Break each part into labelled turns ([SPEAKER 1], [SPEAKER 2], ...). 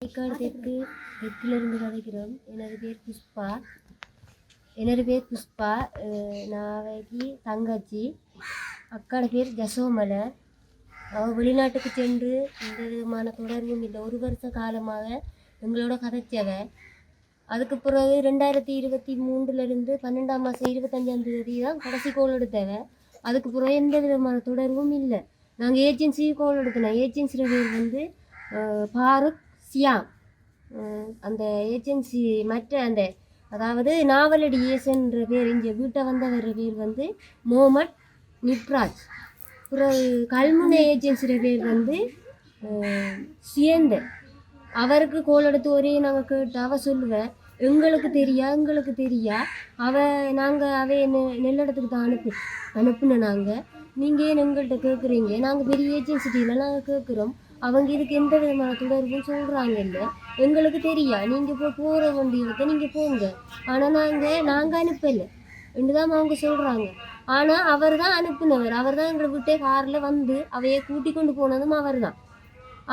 [SPEAKER 1] ஏற்காடு தெற்கு தெற்கிலிருந்து கதைக்கிறோம் எனது பேர் புஷ்பா எனது பேர் புஷ்பா அவைக்கு தங்கச்சி அக்காட பேர் ஜசோமலர் அவள் வெளிநாட்டுக்கு சென்று எந்த விதமான தொடர்பும் இல்லை ஒரு வருஷ காலமாக எங்களோட கதைச்சவ அதுக்கு பிறகு ரெண்டாயிரத்தி இருபத்தி மூன்றுலேருந்து பன்னெண்டாம் மாதம் இருபத்தஞ்சாம் தேதி தான் கடைசி கோல் எடுத்தவன் அதுக்கு பிறகு எந்த விதமான தொடர்பும் இல்லை. நாங்கள் ஏஜென்சி கோல் எடுத்தோம். ஏஜென்சியோட பேர் வந்து அஹ், பாருக் சியாம். அந்த ஏஜென்சி மற்ற அந்த அதாவது நாவலடி ஏசன்ற பேர் இங்கே வீட்டை வந்தவர் பேர் வந்து மோமட் நிப்ராஜ். பிறகு கல்முனை ஏஜென்சியோட பேர் வந்து அஹ், சியந்தர். அவருக்கு கோல் எடுத்து ஒரே நாங்கள் கேட்டு அவ சொல்லுவேன் எங்களுக்கு தெரியா எங்களுக்கு தெரியா. அவ நாங்கள் அவை நெல்லடத்துக்கு தான் அனுப்பு அனுப்புன நாங்கள் நீங்கள் ஏன் எங்கள்கிட்ட கேட்குறீங்க நாங்கள் பெரிய ஏஜென்சிட்டியில் நாங்கள் கேட்குறோம் அவங்க இதுக்கு எந்த விதமான தொடர்பும் சொல்கிறாங்க இல்லை. எங்களுக்கு தெரியா. நீங்கள் இப்போ போகிற வண்டி நீங்கள் போங்க. ஆனால் நாங்கள் நாங்கள் அனுப்பலை. ரெண்டு தான் அவங்க சொல்கிறாங்க ஆனால் அவர் தான் அனுப்புனவர். அவர் தான் எங்களை விட்டே காரில் வந்து அவையை கூட்டி கொண்டு போனதும் அவர் தான்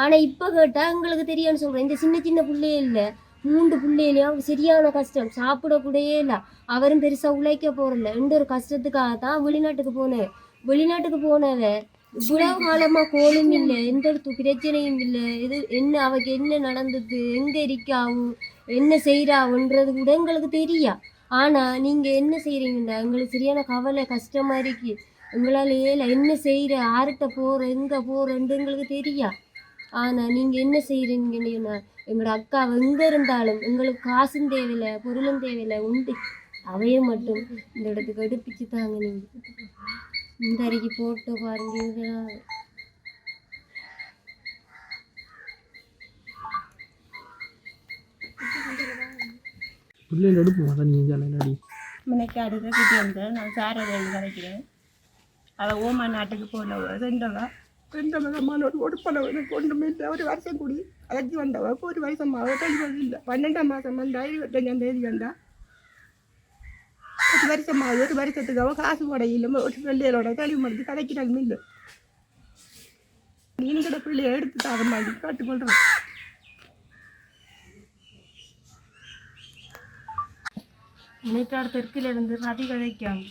[SPEAKER 1] ஆனால் இப்போ கேட்டால் எங்களுக்கு தெரியான்னு சொல்கிறேன் இந்த சின்ன சின்ன பிள்ளையே இல்லை. மூன்று பிள்ளையிலையும் சரியான கஷ்டம். சாப்பிடக்கூடயே இல்லை. அவரும் பெருசாக உழைக்க போகிறல இந்த ஒரு கஷ்டத்துக்காக தான் வெளிநாட்டுக்கு போனேன். வெளிநாட்டுக்கு போனவ இவ்வளவு காலமா கோலும் இல்லை. எந்த ஒரு பிரச்சனையும் இல்லை. இது என்ன அவக்கு என்ன நடந்தது? எங்கே இருக்காவும் என்ன செய்யறாவுன்றது கூட எங்களுக்கு தெரியா. ஆனால் நீங்கள் என்ன செய்யறீங்கடா எங்களுக்கு சரியான கவலை கஷ்டமாக இருக்கு. எங்களால் ஏல என்ன செய்கிற யார்கிட்ட போகிற எங்கே போகிறேன்ட்டு எங்களுக்கு தெரியா. ஆனால் நீங்கள் என்ன செய்கிறீங்கன்னா எங்களோட அக்கா எங்கே இருந்தாலும் எங்களுக்கு காசும் தேவையில்லை பொருளும் தேவையில்லை உண்டு. அவைய மட்டும் இந்த இடத்துக்கு எடுப்பிச்சு தாங்க நீங்கள் இந்த அறைக்கு போட்டு பாருங்க இதெல்லாம்
[SPEAKER 2] பிள்ளைகள் எடுப்போம் அதான் நீ ஜாலி
[SPEAKER 3] முன்னைக்கு அடுத்த கிட்டே வந்து நான் சாரதியில் கிடைக்கிறேன் அவள் ஓமா நாட்டுக்கு போனவ எந்த விதமான ஒரு ஒடுப்பளவு ஒன்றுமே இல்லை. ஒரு வருஷம் கூடி அழைச்சி வந்தவ இப்போ ஒரு வருஷமாக தெளிவது இல்லை. பன்னெண்டாம் மாதம் வந்தா இருபத்தஞ்சாம் தேதி வந்தா. ஒரு வருஷமாக ஒரு வருஷத்துக்கு அவள் காசு போட இல்லை. ஒரு பிள்ளைகளோட தெளிவு மருந்து கதைக்கிறாங்க இல்லை. நீங்களோட பிள்ளைய எடுத்து தர மாதிரி காட்டுக்கொள்கிறேன்
[SPEAKER 4] முனைக்காடு தெற்கிலிருந்து ரதி கதைக்கும்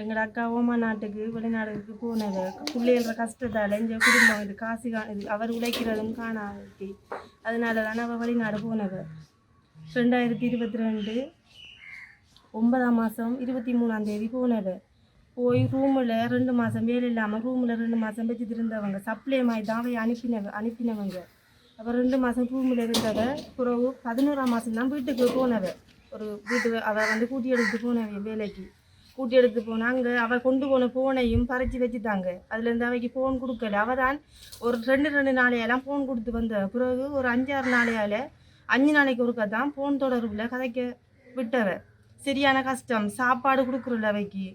[SPEAKER 4] எங்களோட அக்கா ஓமா நாட்டுக்கு வெளிநாடுக்கு போனது. பிள்ளைகள கஷ்டத்தால் இந்த குடும்பம் இது காசு கா இது அவர் உழைக்கிறதும் காணாது அதனால தான் அவள் வெளிநாடு போனது. ரெண்டாயிரத்தி இருபத்தி ரெண்டு ஒன்பதாம் மாதம் இருபத்தி மூணாம் தேதி போனது. போய் ரூமில் ரெண்டு மாதம் வேலை இல்லாமல் ரூமில் ரெண்டு மாதம் வச்சுட்டு இருந்தவங்க சப்ளை மாதிரி தான் அவை அனுப்பினவ அனுப்பினவங்க. அப்போ ரெண்டு மாதம் ரூமில் இருந்தவ பிறகு பதினோராம் மாதம் தான் வீட்டுக்கு போனவ ஒரு வீட்டு அவள் வந்து கூட்டி எடுத்து போனவ வேலைக்கு. கூட்டி எடுத்து போனாங்க. அங்கே அவள் கொண்டு போன ஃபோனையும் பறிச்சு வச்சுட்டாங்க. அதுலேருந்து அவைக்கு ஃபோன் கொடுக்கல. அவள் தான் ஒரு ரெண்டு ரெண்டு நாளையெல்லாம் ஃபோன் கொடுத்து வந்த. பிறகு ஒரு அஞ்சாறு நாளையால் அஞ்சு நாளைக்கு ஒருக்கா தான் ஃபோன் தொடர்பில் கதைக்க விட்டவ சரியான கஷ்டம். சாப்பாடு கொடுக்குறல அவைக்கு.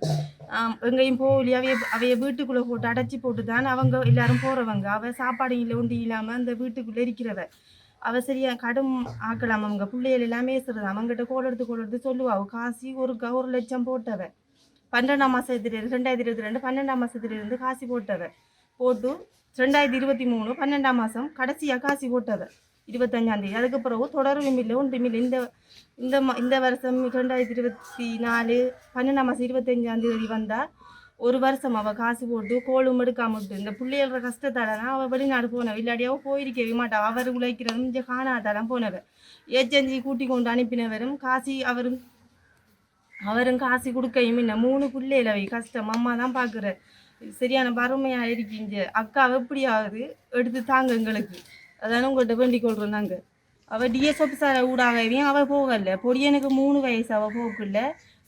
[SPEAKER 4] எங்கேயும் போகலி அவைய அவைய வீட்டுக்குள்ளே போட்டு அடைச்சி போட்டு தான் அவங்க எல்லாரும் போகிறவங்க அவள் சாப்பாடு இல்லை ஒண்டி இல்லாமல் அந்த வீட்டுக்குள்ளே இருக்கிறவ. அவள் சரியா கடும் ஆக்கலாம். அவங்க பிள்ளைகள் எல்லாமே சொல்கிறது அவங்ககிட்ட கோல் எடுத்து கோல் எடுத்து சொல்லுவா. காசி ஒரு க- ஒரு லட்சம் போட்டவ. பன்னெண்டாம் மாதத்துலேருந்து ரெண்டாயிரத்தி இருபத்தி ரெண்டு பன்னெண்டாம் மாதத்துலேருந்து காசி போட்டவ போட்டு ரெண்டாயிரத்தி இருபத்தி மூணு பன்னெண்டாம் மாதம் கடைசியாக காசி போட்டவர் இருபத்தஞ்சாந்தேதி அதுக்கு பிறகு தொடரும் இல்லை ஒன்றும் இந்த இந்த மா இந்த வருஷம் ரெண்டாயிரத்தி இருபத்தி நாலு பன்னெண்டாம் மாதம் இருபத்தஞ்சாந்தேதி வந்தால் ஒரு வருஷம் அவள் காசு போட்டு கோலும் எடுக்காம விட்டு இந்த பிள்ளைகள கஷ்டத்தாலனா அவள் வெளிநாடு போனவ. இல்லாடியாவோ போயிருக்கவே மாட்டாள் அவர் உழைக்கிறதும் இங்கே காணாதாலாம் போனவ. ஏஜென்சி கூட்டி கொண்டு அனுப்பினவரும் காசி அவரும் அவரும் காசு கொடுக்கையும் இல்லை. மூணு பிள்ளைகள் அவை கஷ்டம். அம்மா தான் பார்க்குற. சரியான வறுமையாக இருக்கீங்க. அக்கா எப்படியாவது எடுத்து தாங்க எங்களுக்கு. அதான உங்கள்கிட்ட வேண்டிக் கொள்கிறோம் நாங்கள் அவள் டிஎஸ் ஆஃபீஸார ஊடாகவே அவள் போகல. பொடியனுக்கு மூணு வயசு அவள் போகல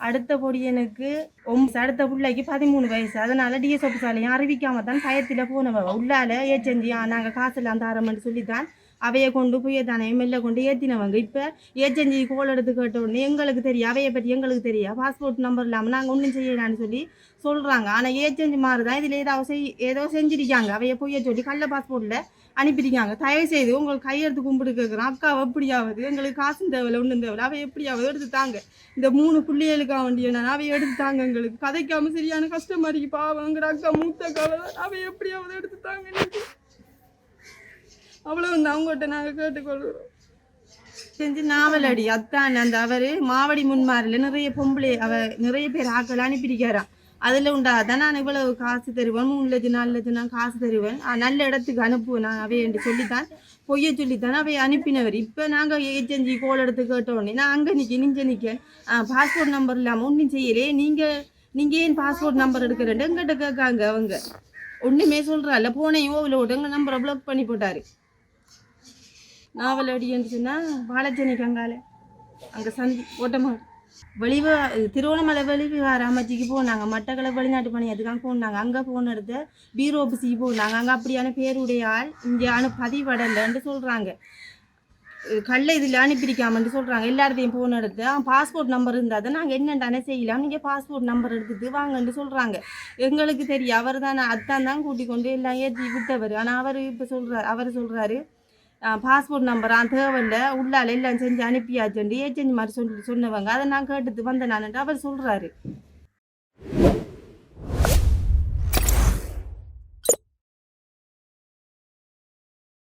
[SPEAKER 4] அடுத்த பொடியனுக்கு ஒம் அடுத்த பிள்ளைக்கு பதிமூணு வயசு. அதனால டிஎஸ் ஆஃபீஸாலையும் அறிவிக்காம தான் பயத்தில் போனவ. உள்ளால ஏச்சந்தி நாங்கள் காசெல்லாம் தாரமென்று சொல்லி தான் அவையை கொண்டு போய் தானே எம்எல்ஏ கொண்டு ஏற்றினவங்க இப்போ ஏஜென்சி கோல் எடுத்து கேட்ட உடனே எங்களுக்கு தெரியும். அவையை பற்றி எங்களுக்கு தெரியும். பாஸ்போர்ட் நம்பர் இல்லாமல் நாங்கள் ஒன்றும் செய்யலான்னு சொல்லி சொல்கிறாங்க ஆனால் ஏஜென்சி மாதிரி தான் இதில் ஏதாவது செய் ஏதோ செஞ்சிருக்காங்க. அவையை போய் சொல்லி கள்ள பாஸ்போர்ட்டில் அனுப்பியிருக்காங்க. தயவு செய்து உங்களுக்கு கையெடுத்து கும்பிட்டு கேட்குறோம் அக்கா எப்படியாவது எங்களுக்கு காசும் தேவையில்ல ஒன்றும் தேவையில்ல. அவை எப்படியாவது எடுத்து தாங்க. இந்த மூணு பிள்ளைகளுக்காக வேண்டிய நான் அவை எடுத்து தாங்க எங்களுக்கு. கதைக்காமல் சரியான கஷ்டமாக இருக்கு பாவங்கிற அக்கா மூத்த கால அவை எப்படியாவது எடுத்து தாங்க அவ்வளவு வந்து அவங்ககிட்ட நாங்கள் கேட்டுக்கொள்கிறோம் செஞ்சு நாவலடி அத்தான் அந்த அவர் மாவடி முன்மாரில் நிறைய பொம்பளை அவ நிறைய பேர் ஆக்கள் அனுப்பியிருக்காராம் அதில் உண்டாதான் நான் இவ்வளவு காசு தருவேன் மூணு லட்சம் நாலு லட்சம் நான் காசு தருவேன். நல்ல இடத்துக்கு அனுப்புவேன் நான் அவை என்று சொல்லித்தான் பொய்ய சொல்லித்தான் அவை அனுப்பினவர். இப்போ நாங்கள் ஏஜென்சி கோல் எடுத்து கேட்டோடனே நான் அங்கே நிற்க நிஞ்ச நிற்க பாஸ்போர்ட் நம்பர் இல்லாமல் ஒன்றும் செய்யலையே நீங்கள் நீங்கள் ஏன் பாஸ்போர்ட் நம்பர் எடுக்கிறேன் எங்கிட்ட கேட்காங்க அவங்க. ஒன்றுமே சொல்கிறாள் போனையும் ஓவில் விட்டு எங்கள் நம்பரை ப்ளாக் பண்ணி போட்டார். நாவல் அடின்னு சொன்னால் பாலஜனி கங்கால அங்கே சந்தி ஓட்டமாடு. வெளிவ திருவண்ணாமலை வெளிவிகார அமைச்சிக்கு போனாங்க. மட்டக்களை வெளிநாட்டு பணி அதுக்காக போனாங்க. அங்கே போன இடத்த பீரோ ஆஃபீஸுக்கு போனாங்க. அங்கே அப்படியான பேருடைய ஆள் இங்கே அனு பதிவடலைன்னு சொல்கிறாங்க கல்லை இதில் அனுப்பியிருக்காமன்னு சொல்கிறாங்க எல்லார்த்தையும் போன இடத்த. பாஸ்போர்ட் நம்பர் இருந்தால் தான் நாங்கள் என்னென்ன செய்யலாம். நீங்கள் பாஸ்போர்ட் நம்பர் எடுத்துட்டு வாங்கன்னு சொல்கிறாங்க எங்களுக்கு தெரியும். அவர் தான் அத்தான் தான் கூட்டிக் கொண்டு எல்லாம் ஏற்றி விட்டவர். ஆனால் அவர் இப்போ சொல்கிறார் அவர் சொல்கிறாரு பாஸ்போர்ட் நம்பர் தேவையில்லை. உள்ளால எல்லாம் செஞ்சு அனுப்பியாச்சுண்டு ஏஜென்ட் மாதிரி சொல்லி சொன்னவங்க. அதை நான் கேட்டுட்டு வந்தேன் நான் அவர் சொல்கிறாரு